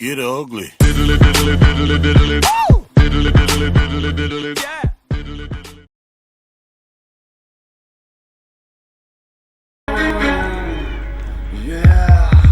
get ugly. Diddly, diddly, diddly, diddly. Woo! Diddly, diddly, diddly.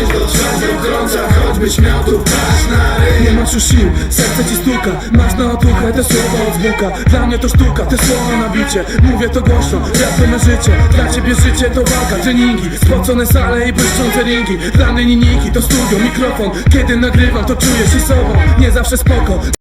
do choćbyś miał tu paść na ryj Nie masz już sił, serce ci stuka Masz na otuchę te słowa od Dla mnie to sztuka, te słowa na bicie Mówię to głośno, me życie Dla ciebie życie to walka, treningi Spocone sale i błyszczące ringi Dla mnie linijki to studio, mikrofon Kiedy nagrywam to czuję się sobą Nie zawsze spoko